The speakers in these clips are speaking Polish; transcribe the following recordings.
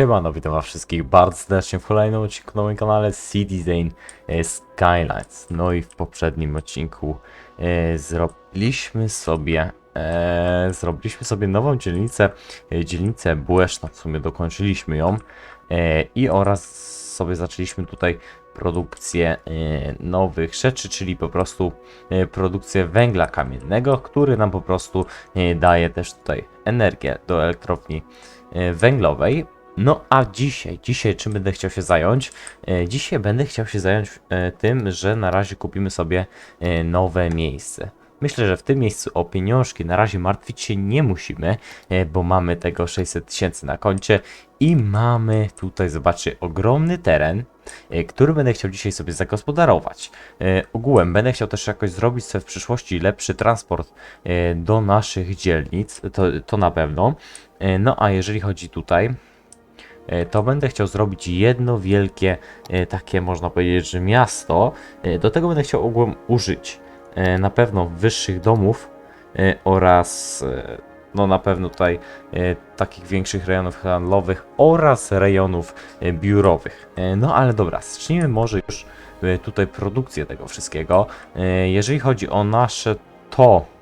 Siemano, witam was wszystkich bardzo serdecznie w kolejnym odcinku na moim kanale Citizen e, Skylines. No i w poprzednim odcinku e, zrobiliśmy sobie e, zrobiliśmy sobie nową dzielnicę, e, dzielnicę Błeszna, w sumie dokończyliśmy ją e, i oraz sobie zaczęliśmy tutaj produkcję e, nowych rzeczy, czyli po prostu e, produkcję węgla kamiennego, który nam po prostu daje też tutaj energię do elektrowni węglowej. No a dzisiaj, dzisiaj czym będę chciał się zająć? E, Dzisiaj będę chciał się zająć e, tym, że na razie kupimy sobie e, nowe miejsce. Myślę, że w tym miejscu o pieniążki na razie martwić się nie musimy, bo mamy tego 600 tysięcy na koncie i mamy tutaj, zobaczcie, ogromny teren, który będę chciał dzisiaj sobie zagospodarować. Ogółem będę chciał też jakoś zrobić sobie w przyszłości lepszy transport do naszych dzielnic, to, to na pewno. No a jeżeli chodzi tutaj, to będę chciał zrobić jedno wielkie, e, takie można powiedzieć, że miasto. E, Do tego będę chciał ogółem użyć e, na pewno wyższych domów e, oraz e, no na pewno tutaj e, takich większych rejonów handlowych oraz rejonów e, biurowych. E, No ale dobra, zacznijmy może już e, tutaj produkcję tego wszystkiego. E, Jeżeli chodzi o nasze to, e,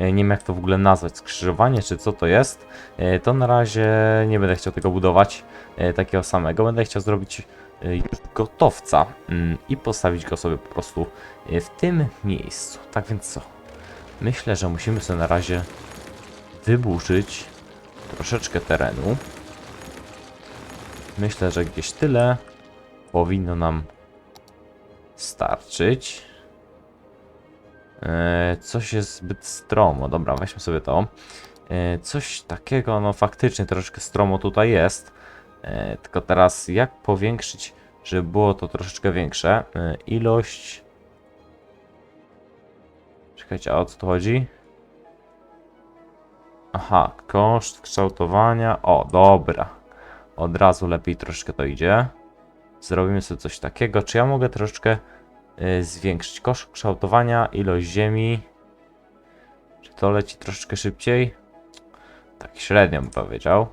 nie wiem jak to w ogóle nazwać, skrzyżowanie czy co to jest, e, to na razie nie będę chciał tego budować e, takiego samego. Będę chciał zrobić e, gotowca mm, i postawić go sobie po prostu e, w tym miejscu. Tak więc co? Myślę, że musimy sobie na razie wyburzyć troszeczkę terenu. Myślę, że gdzieś tyle powinno nam starczyć. E, coś jest zbyt stromo. Dobra, weźmy sobie to. E, coś takiego, no faktycznie troszeczkę stromo tutaj jest. E, tylko teraz jak powiększyć, żeby było to troszeczkę większe? Ilość... Czekajcie, a o co tu chodzi? Aha, koszt kształtowania. O, dobra. Od razu lepiej troszeczkę to idzie. Zrobimy sobie coś takiego. Czy ja mogę troszeczkę zwiększyć koszt kształtowania, ilość ziemi? Czy to leci troszeczkę szybciej? Tak średnio bym powiedział.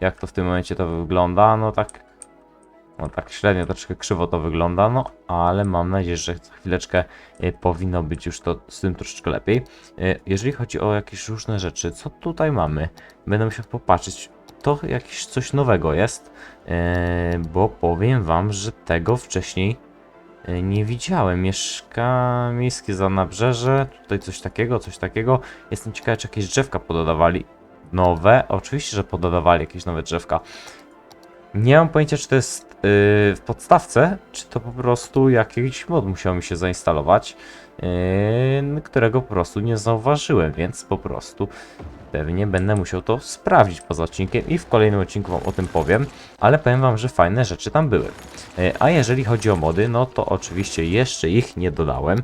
Jak to w tym momencie to wygląda? No tak. No tak średnio, troszkę krzywo to wygląda, no ale mam nadzieję, że za chwileczkę y, powinno być już to z tym troszeczkę lepiej. Y, Jeżeli chodzi o jakieś różne rzeczy, co tutaj mamy? Będę musiał popatrzeć. To jakieś coś nowego jest, bo powiem wam, że tego wcześniej nie widziałem. Mieszka miejskie za nabrzeże, tutaj coś takiego, coś takiego. Jestem ciekawy, czy jakieś drzewka pododawali nowe. Oczywiście, że pododawali jakieś nowe drzewka. Nie mam pojęcia, czy to jest yy, w podstawce, czy to po prostu jakiś mod musiał mi się zainstalować, yy, którego po prostu nie zauważyłem, więc po prostu pewnie będę musiał to sprawdzić poza odcinkiem i w kolejnym odcinku wam o tym powiem, ale powiem wam, że fajne rzeczy tam były. Yy, a jeżeli chodzi o mody, no to oczywiście jeszcze ich nie dodałem,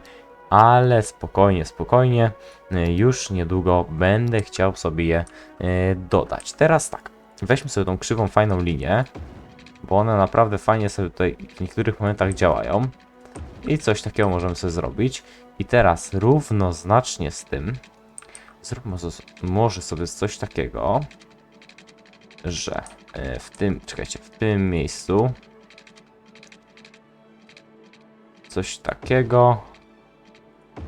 ale spokojnie, spokojnie, yy, już niedługo będę chciał sobie je yy, dodać. Teraz tak, weźmy sobie tą krzywą, fajną linię, bo one naprawdę fajnie sobie tutaj w niektórych momentach działają. I coś takiego możemy sobie zrobić. I teraz równoznacznie z tym zróbmy może sobie coś takiego, że e, w tym, czekajcie, w tym miejscu coś takiego,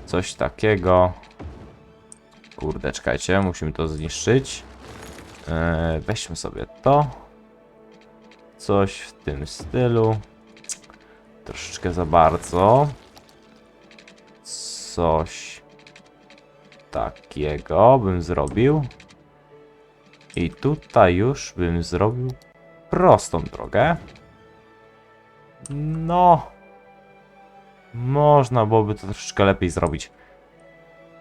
coś takiego. Kurde, czekajcie, musimy to zniszczyć. E, weźmy sobie to. Coś w tym stylu. Troszeczkę za bardzo. Coś takiego bym zrobił. I tutaj już bym zrobił prostą drogę. No. Można byłoby to troszeczkę lepiej zrobić.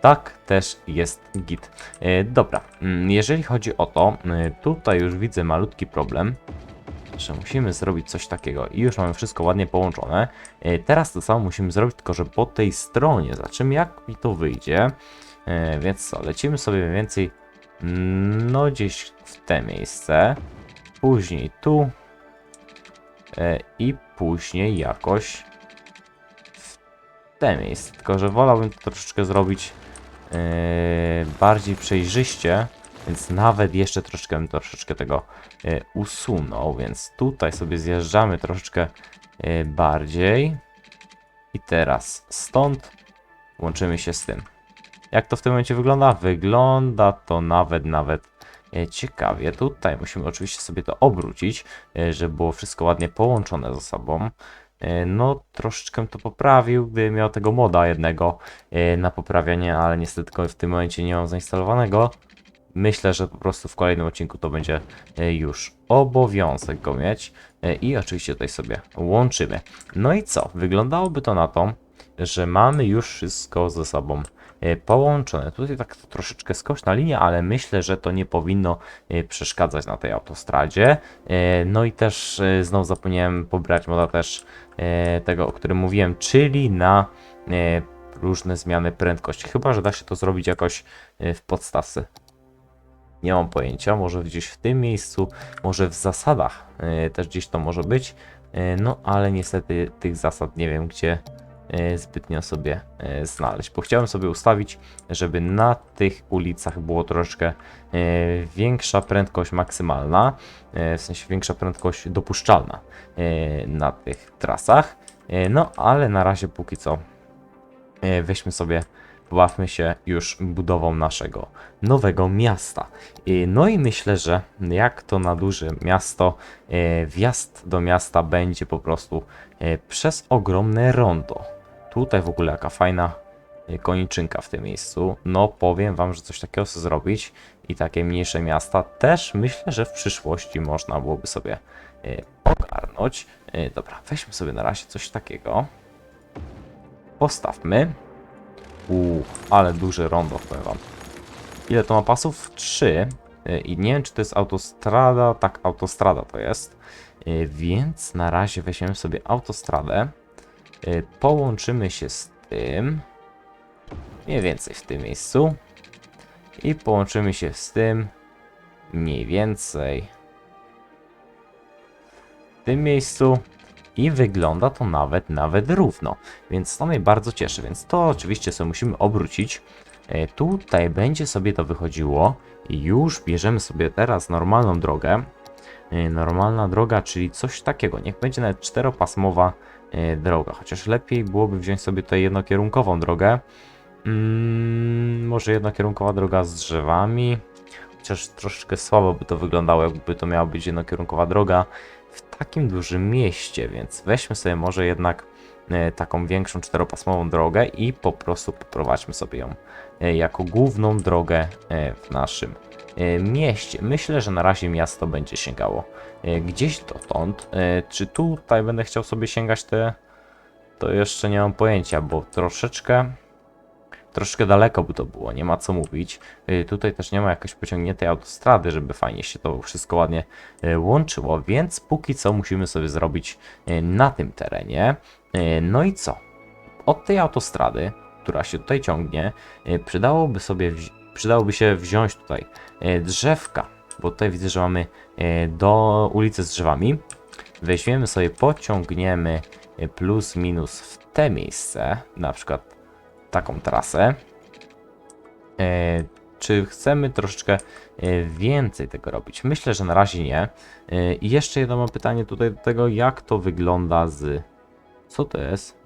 Tak też jest git. E, dobra, mm, jeżeli chodzi o to, e, tutaj już widzę malutki problem, że musimy zrobić coś takiego i już mamy wszystko ładnie połączone. E, teraz to samo musimy zrobić, tylko że po tej stronie, zobaczymy jak mi to wyjdzie. E, więc co, lecimy sobie mniej więcej no gdzieś w te miejsce, później tu e, i później jakoś w te miejsce, tylko że wolałbym to troszeczkę zrobić e, bardziej przejrzyście, Więc nawet jeszcze troszeczkę, bym troszeczkę tego usunął, więc tutaj sobie zjeżdżamy troszeczkę bardziej. I teraz stąd łączymy się z tym. Jak to w tym momencie wygląda? Wygląda to nawet, nawet e, ciekawie. Tutaj musimy oczywiście sobie to obrócić, e, żeby było wszystko ładnie połączone ze sobą. E, No, troszeczkę to poprawił, gdy miał tego moda jednego na poprawianie, ale niestety w tym momencie nie mam zainstalowanego. Myślę, że po prostu w kolejnym odcinku to będzie już obowiązek go mieć. I oczywiście tutaj sobie łączymy. No i co? Wyglądałoby to na to, że mamy już wszystko ze sobą połączone. Tutaj tak troszeczkę skoczna linia, ale myślę, że to nie powinno e, przeszkadzać na tej autostradzie. E, No i też e, znowu zapomniałem pobrać moda też e, tego, o którym mówiłem, czyli na e, różne zmiany prędkości. Chyba, że da się to zrobić jakoś e, w podstawce. Nie mam pojęcia, może gdzieś w tym miejscu, może w zasadach e, też gdzieś to może być. E, No ale niestety tych zasad nie wiem gdzie e, zbytnio sobie e, znaleźć, bo chciałem sobie ustawić, żeby na tych ulicach było troszeczkę e, większa prędkość maksymalna, e, w sensie większa prędkość dopuszczalna e, na tych trasach. E, No ale na razie póki co e, weźmy sobie, pobawmy się już budową naszego nowego miasta. E, No i myślę, że jak to na duże miasto, e, wjazd do miasta będzie po prostu e, przez ogromne rondo. Tutaj w ogóle jaka fajna e, koniczynka w tym miejscu. No powiem wam, że coś takiego chcę zrobić i takie mniejsze miasta też myślę, że w przyszłości można byłoby sobie e, ogarnąć. E, Dobra, weźmy sobie na razie coś takiego. Postawmy. Uuu, ale duże rondo, powiem wam. Ile to ma pasów? 3. I nie wiem, czy to jest autostrada. Tak, autostrada to jest. Więc na razie weźmiemy sobie autostradę. Y, Połączymy się z tym. Mniej więcej w tym miejscu. I połączymy się z tym. Mniej więcej. W tym miejscu. I wygląda to nawet, nawet równo. Więc to mnie bardzo cieszy. Więc to oczywiście sobie musimy obrócić. E, Tutaj będzie sobie to wychodziło już bierzemy sobie teraz normalną drogę. E, Normalna droga, czyli coś takiego. Niech będzie nawet czteropasmowa e, droga, chociaż lepiej byłoby wziąć sobie tutaj jednokierunkową drogę. Mm, może jednokierunkowa droga z drzewami, chociaż troszeczkę słabo by to wyglądało, jakby to miała być jednokierunkowa droga w takim dużym mieście, więc weźmy sobie może jednak e, taką większą czteropasmową drogę i po prostu poprowadźmy sobie ją jako główną drogę w naszym mieście. Myślę, że na razie miasto będzie sięgało e, gdzieś dotąd. E, Czy tutaj będę chciał sobie sięgać te, to jeszcze nie mam pojęcia, bo troszeczkę troszeczkę daleko by to było, nie ma co mówić. Tutaj też nie ma jakoś pociągniętej autostrady, żeby fajnie się to wszystko ładnie łączyło, więc póki co musimy sobie zrobić na tym terenie. No i co? Od tej autostrady, która się tutaj ciągnie, przydałoby sobie przydałoby się wziąć tutaj y, drzewka, bo tutaj widzę, że mamy y, do ulicy z drzewami. Weźmiemy sobie, pociągniemy y, plus minus w te miejsce, na przykład taką trasę. E, czy chcemy troszeczkę e, więcej tego robić? Myślę, że na razie nie. E, I jeszcze jedno mam pytanie tutaj do tego, jak to wygląda z... Co to jest?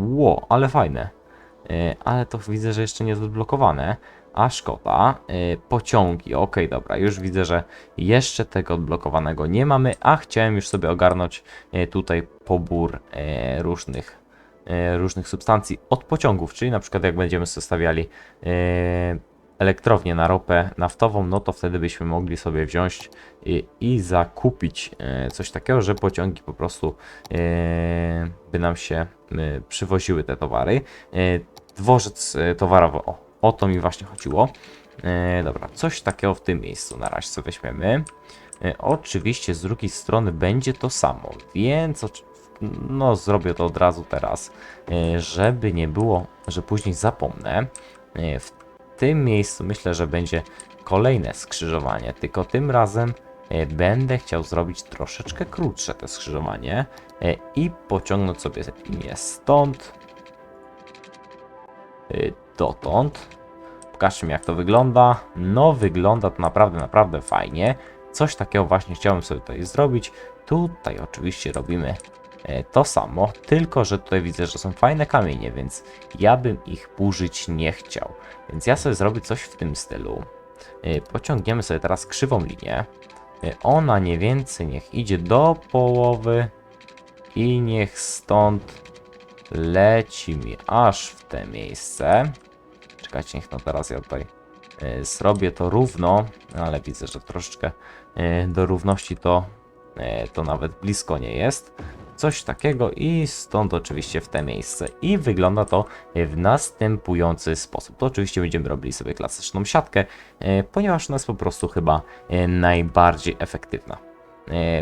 Ło, ale fajne. E, Ale to widzę, że jeszcze nie jest odblokowane. A szkoda. E, Pociągi, ok, dobra, już widzę, że jeszcze tego odblokowanego nie mamy, a chciałem już sobie ogarnąć e, tutaj pobór e, różnych różnych substancji od pociągów, czyli na przykład jak będziemy zostawiali elektrownię na ropę naftową, no to wtedy byśmy mogli sobie wziąć i, i zakupić coś takiego, że pociągi po prostu by nam się przywoziły te towary. Dworzec towarowy, o, o to mi właśnie chodziło. E, dobra, coś takiego w tym miejscu na razie sobie weźmiemy. E, Oczywiście z drugiej strony będzie to samo, więc no zrobię to od razu teraz, e, żeby nie było, że później zapomnę. E, W tym miejscu myślę, że będzie kolejne skrzyżowanie, tylko tym razem e, będę chciał zrobić troszeczkę krótsze to skrzyżowanie e, i pociągnąć sobie linię stąd dotąd. Pokażmy jak to wygląda. No wygląda to naprawdę, naprawdę fajnie. Coś takiego właśnie chciałem sobie tutaj zrobić. Tutaj oczywiście robimy e, to samo, tylko że tutaj widzę, że są fajne kamienie, więc ja bym ich burzyć nie chciał. Więc ja sobie zrobię coś w tym stylu. E, Pociągniemy sobie teraz krzywą linię. E, Ona mniej więcej niech idzie do połowy i niech stąd leci mi aż w te miejsce. Czekajcie, niech no teraz ja tutaj e, zrobię to równo, ale widzę, że troszeczkę e, do równości to, e, to nawet blisko nie jest. Coś takiego i stąd oczywiście w te miejsce. I wygląda to w następujący sposób. To oczywiście będziemy robili sobie klasyczną siatkę, ponieważ ona jest po prostu chyba najbardziej efektywna.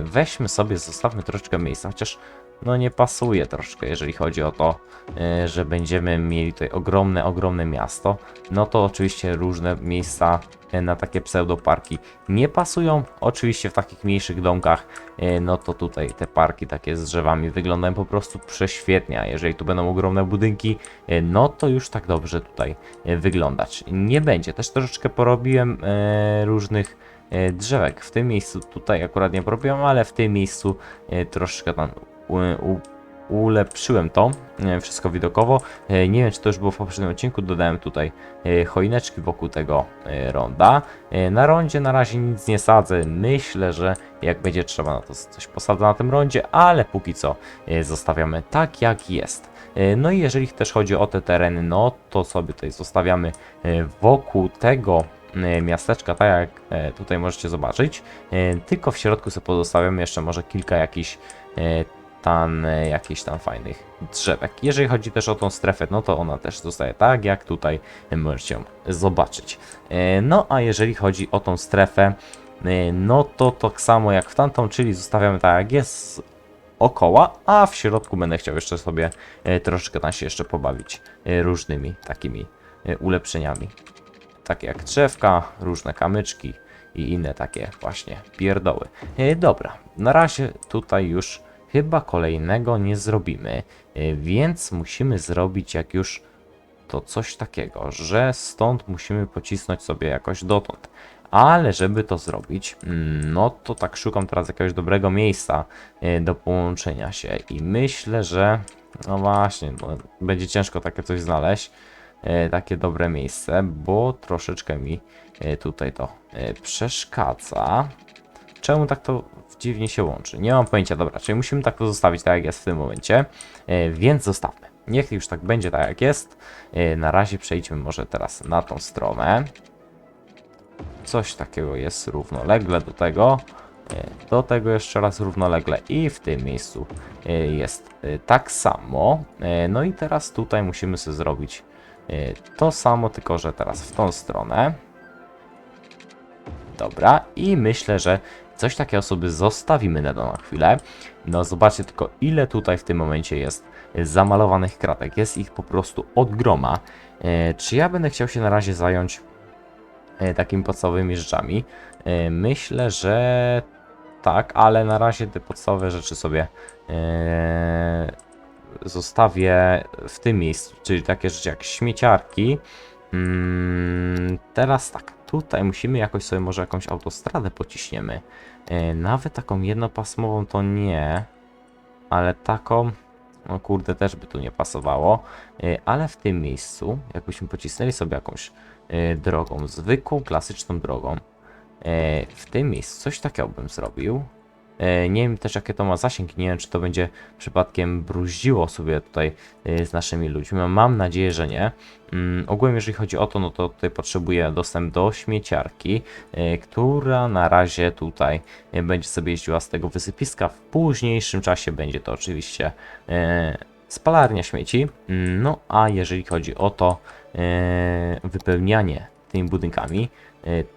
Weźmy sobie, zostawmy troszeczkę miejsca, chociaż no nie pasuje troszkę, jeżeli chodzi o to, e, że będziemy mieli tutaj ogromne, ogromne miasto. No to oczywiście różne miejsca e, na takie pseudoparki nie pasują. Oczywiście w takich mniejszych domkach, e, no to tutaj te parki takie z drzewami wyglądają po prostu prześwietnie. A jeżeli tu będą ogromne budynki, no to już tak dobrze tutaj wyglądać nie będzie. Też troszeczkę porobiłem różnych drzewek. W tym miejscu tutaj akurat nie porobiłem, ale w tym miejscu troszeczkę tam ulepszyłem to e, wszystko widokowo. E, Nie wiem, czy to już było w poprzednim odcinku. Dodałem tutaj e, choineczki wokół tego ronda. Na rondzie na razie nic nie sadzę. Myślę, że jak będzie trzeba, no to coś posadzę na tym rondzie, ale póki co zostawiamy tak, jak jest. No i jeżeli też chodzi o te tereny, no to sobie tutaj zostawiamy wokół tego miasteczka, tak jak tutaj możecie zobaczyć. Tylko w środku sobie pozostawiamy jeszcze może kilka jakichś tam jakichś tam fajnych drzewek. Jeżeli chodzi też o tą strefę, no to ona też zostaje tak, jak tutaj możecie ją zobaczyć. E, No a jeżeli chodzi o tą strefę, e, no to tak samo jak w tamtą, czyli zostawiamy tak jak jest okoła, a w środku będę chciał jeszcze sobie e, troszeczkę tam się jeszcze pobawić różnymi takimi ulepszeniami. Takie jak drzewka, różne kamyczki i inne takie właśnie pierdoły. Dobra, na razie tutaj już chyba kolejnego nie zrobimy, e, więc musimy zrobić jak już to coś takiego, że stąd musimy pocisnąć sobie jakoś dotąd. Ale żeby to zrobić, mm, no to tak szukam teraz jakiegoś dobrego miejsca e, do połączenia się i myślę, że no właśnie, no, będzie ciężko takie coś znaleźć, e, takie dobre miejsce, bo troszeczkę mi tutaj to przeszkadza. Czemu tak to dziwnie się łączy? Nie mam pojęcia, dobra, czyli musimy tak to zostawić tak jak jest w tym momencie, e, więc zostawmy. Niech już tak będzie tak jak jest. E, Na razie przejdźmy może teraz na tą stronę. Coś takiego jest równolegle do tego. E, Do tego jeszcze raz równolegle i w tym miejscu jest tak samo. No i teraz tutaj musimy sobie zrobić to samo, tylko że teraz w tą stronę. Dobra, i myślę, że coś takiego sobie zostawimy na na chwilę. No zobaczcie tylko ile tutaj w tym momencie jest zamalowanych kratek. Jest ich po prostu od groma. E, czy ja będę chciał się na razie zająć e, takimi podstawowymi rzeczami? E, myślę, że tak, ale na razie te podstawowe rzeczy sobie zostawię w tym miejscu, czyli takie rzeczy jak śmieciarki. Mm, teraz tak, tutaj musimy jakoś sobie może jakąś autostradę pociśniemy. E, nawet taką jednopasmową to nie, ale taką, no kurde, też by tu nie pasowało. E, ale w tym miejscu, jakbyśmy pocisnęli sobie jakąś e, drogą, zwykłą, klasyczną drogą, w tym miejscu coś takiego bym zrobił. E, Nie wiem też jakie to ma zasięg, nie wiem czy to będzie przypadkiem bruździło sobie tutaj e, z naszymi ludźmi. Mam nadzieję, że nie. Mm, ogółem jeżeli chodzi o to, no to tutaj potrzebuję dostęp do śmieciarki, e, która na razie tutaj będzie sobie jeździła z tego wysypiska. W późniejszym czasie będzie to oczywiście spalarnia śmieci. Mm, No a jeżeli chodzi o to wypełnianie tymi budynkami,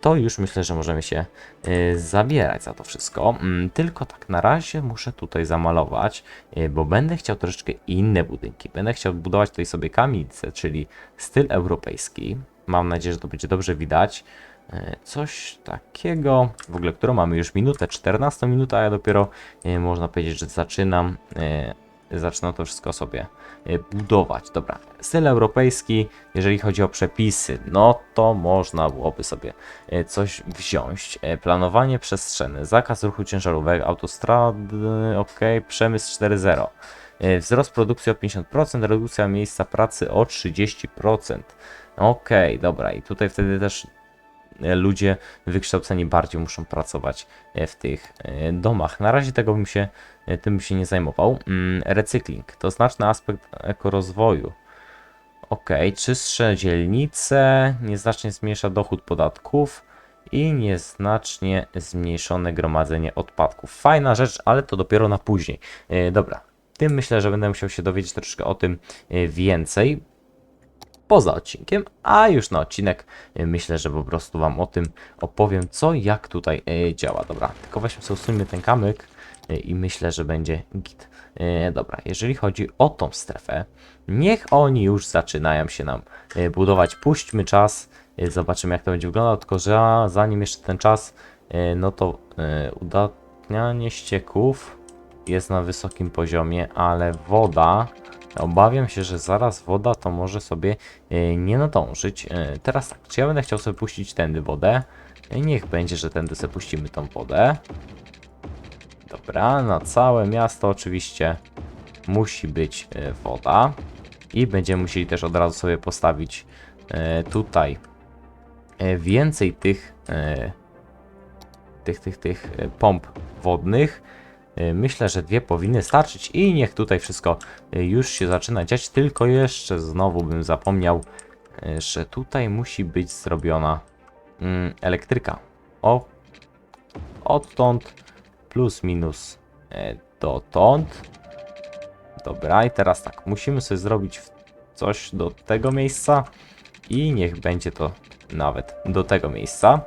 to już myślę, że możemy się e, zabierać za to wszystko. Mm, Tylko tak na razie muszę tutaj zamalować, e, bo będę chciał troszeczkę inne budynki. Będę chciał budować tutaj sobie kamienicę, czyli styl europejski. Mam nadzieję, że to będzie dobrze widać. E, Coś takiego, w ogóle, którą mamy już minutę, 14 minuta, a ja dopiero e, można powiedzieć, że zaczynam e, zaczną to wszystko sobie e, budować. Dobra, styl europejski, jeżeli chodzi o przepisy, no to można byłoby sobie e, coś wziąć. E, Planowanie przestrzenne, zakaz ruchu ciężarówek, autostrady, ok, przemysł 4.0. E, Wzrost produkcji o 50%, redukcja miejsca pracy o 30%. Okej, dobra, i tutaj wtedy też ludzie wykształceni bardziej muszą pracować e, w tych e, domach. Na razie tego bym się, e, tym bym się nie zajmował. Mm, Recykling to znaczny aspekt ekorozwoju. Ok, czystsze dzielnice, nieznacznie zmniejsza dochód podatków i nieznacznie zmniejszone gromadzenie odpadków. Fajna rzecz, ale to dopiero na później. E, dobra, tym myślę, że będę musiał się dowiedzieć troszkę o tym e, więcej poza odcinkiem, a już na odcinek e, myślę, że po prostu Wam o tym opowiem, co jak tutaj e, działa. Dobra, tylko weźmy sobie ten kamyk e, i myślę, że będzie git. Dobra, jeżeli chodzi o tą strefę, niech oni już zaczynają się nam budować. Puśćmy czas, zobaczymy jak to będzie wyglądało, tylko że zanim jeszcze ten czas, no to udatnianie ścieków jest na wysokim poziomie, ale woda, obawiam się, że zaraz woda to może sobie e, nie nadążyć. E, Teraz tak, czy ja będę chciał sobie puścić tędy wodę? E, Niech będzie, że tędy sobie puścimy tą wodę. Dobra, na całe miasto oczywiście musi być woda. I będziemy musieli też od razu sobie postawić tutaj więcej tych, tych, tych, tych pomp wodnych. E, Myślę, że dwie powinny starczyć i niech tutaj wszystko e, już się zaczyna dziać. Tylko jeszcze znowu bym zapomniał, e, że tutaj musi być zrobiona mm, elektryka. O, odtąd plus minus dotąd. Dobra, i teraz tak, musimy sobie zrobić coś do tego miejsca i niech będzie to nawet do tego miejsca.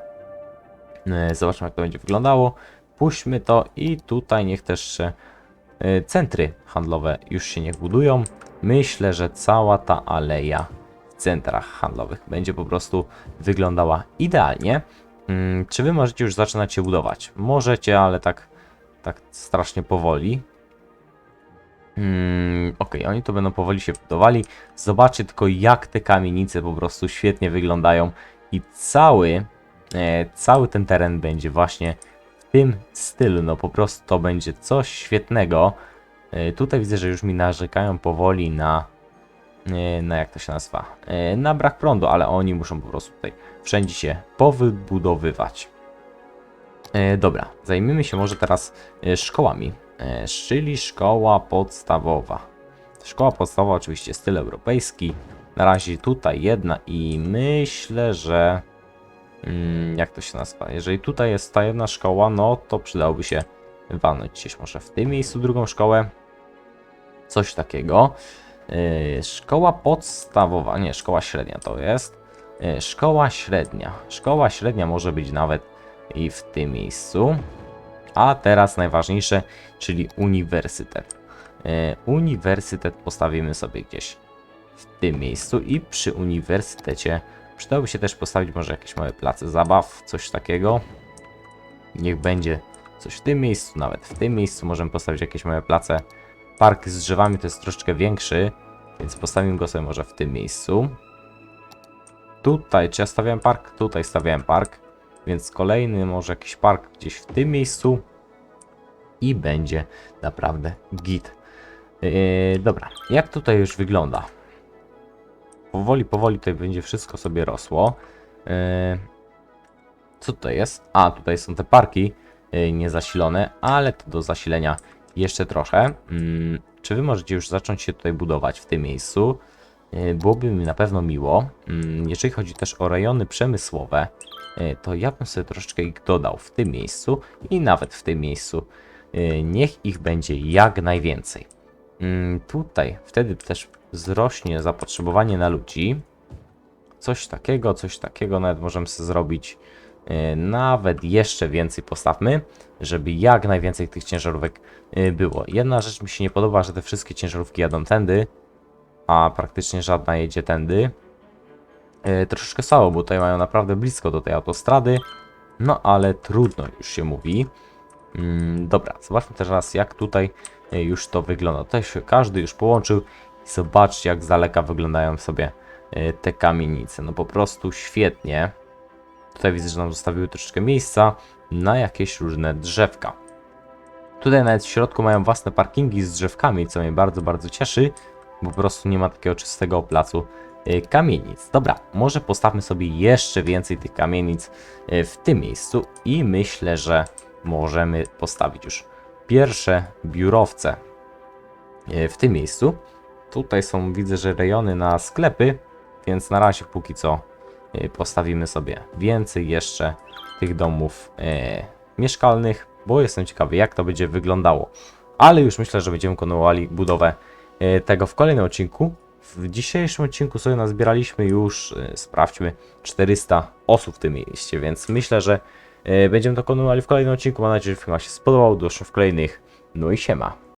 Zobaczmy jak to będzie wyglądało. Puśćmy to i tutaj niech też e, centry handlowe już się niech budują. Myślę, że cała ta aleja w centrach handlowych będzie po prostu wyglądała idealnie. Mm, Czy wy możecie już zaczynać się budować? Możecie, ale tak, tak strasznie powoli. Mm, Okej, oni to będą powoli się budowali. Zobaczcie tylko jak te kamienice po prostu świetnie wyglądają i cały, e, cały ten teren będzie właśnie tym stylu. No po prostu to będzie coś świetnego. E, tutaj widzę, że już mi narzekają powoli na, e, na jak to się nazywa, e, na brak prądu, ale oni muszą po prostu tutaj wszędzie się powybudowywać. Dobra, zajmijmy się może teraz szkołami, czyli szkoła podstawowa. Szkoła podstawowa oczywiście styl europejski. Na razie tutaj jedna i myślę, że jak to się nazywa? Jeżeli tutaj jest ta jedna szkoła, no to przydałoby się walnąć gdzieś może w tym miejscu drugą szkołę. Coś takiego. E, szkoła podstawowa, nie, szkoła średnia to jest. E, Szkoła średnia. Szkoła średnia może być nawet i w tym miejscu. A teraz najważniejsze, czyli uniwersytet. E, Uniwersytet postawimy sobie gdzieś w tym miejscu i przy uniwersytecie przydałoby się też postawić może jakieś małe place zabaw, coś takiego. Niech będzie coś w tym miejscu, nawet w tym miejscu możemy postawić jakieś małe place. Park z drzewami to jest troszeczkę większy, więc postawimy go sobie może w tym miejscu. Tutaj, czy ja stawiałem park? Tutaj stawiałem park, więc kolejny może jakiś park gdzieś w tym miejscu i będzie naprawdę git. Yy, dobra, jak tutaj już wygląda? Powoli, powoli tutaj będzie wszystko sobie rosło. Yy, co tutaj jest? A, tutaj są te parki yy, niezasilone, ale to do zasilenia jeszcze trochę. Mm, czy wy możecie już zacząć się tutaj budować w tym miejscu? Yy, Byłoby mi na pewno miło. Mm, Jeżeli chodzi też o rejony przemysłowe, to ja bym sobie troszeczkę ich dodał w tym miejscu i nawet w tym miejscu. Niech ich będzie jak najwięcej. Mm, Tutaj wtedy też wzrośnie zapotrzebowanie na ludzi. Coś takiego, coś takiego nawet możemy sobie zrobić. Yy, Nawet jeszcze więcej postawmy, żeby jak najwięcej tych ciężarówek yy, było. Jedna rzecz mi się nie podoba, że te wszystkie ciężarówki jadą tędy, a praktycznie żadna jedzie tędy. Yy, Troszeczkę słabo, bo tutaj mają naprawdę blisko do tej autostrady. No ale trudno już się mówi. Mm, dobra, zobaczmy teraz jak tutaj e, już to wygląda. Tutaj się każdy już połączył zobaczcie jak z daleka wyglądają sobie e, te kamienice. No po prostu świetnie. Tutaj widzę, że nam zostawiły troszeczkę miejsca na jakieś różne drzewka. Tutaj nawet w środku mają własne parkingi z drzewkami, co mnie bardzo, bardzo cieszy, po prostu nie ma takiego czystego placu y, kamienic. Dobra, może postawmy sobie jeszcze więcej tych kamienic y, w tym miejscu i myślę, że możemy postawić już pierwsze biurowce y, w tym miejscu. Tutaj są, widzę, że rejony na sklepy, więc na razie póki co y, postawimy sobie więcej jeszcze tych domów e, mieszkalnych, bo jestem ciekawy jak to będzie wyglądało. Ale już myślę, że będziemy kontynuowali budowę e, tego w kolejnym odcinku. W dzisiejszym odcinku sobie nazbieraliśmy już, e, sprawdźmy, 400 osób w tym mieście, więc myślę, że e, będziemy to kontynuowali w kolejnym odcinku. Mam nadzieję, że film się spodobał. Do zobaczenia w kolejnych. No i siema.